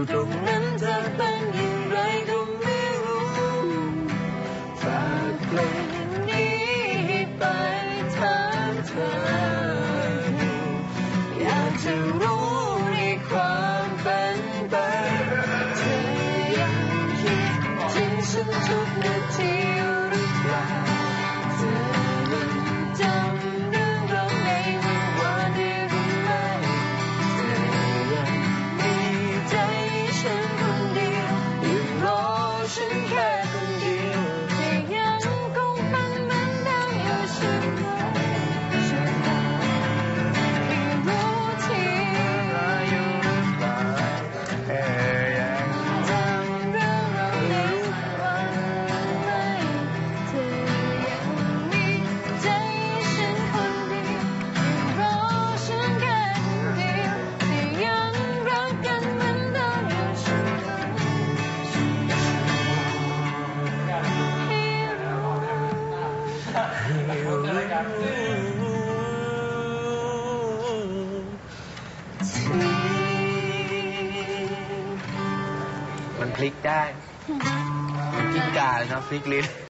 ู่ตรงนั้นเธอเป็นอย่างไรก็ไม่รู้ฝากเพลงนี้ไปทางเธอ อยากจะรู้ในความเป็นไปเธอยังคิดถึงฉันทุกนาที มันพลิกได้มันพลิกกาเลยนะพลิกลิ้น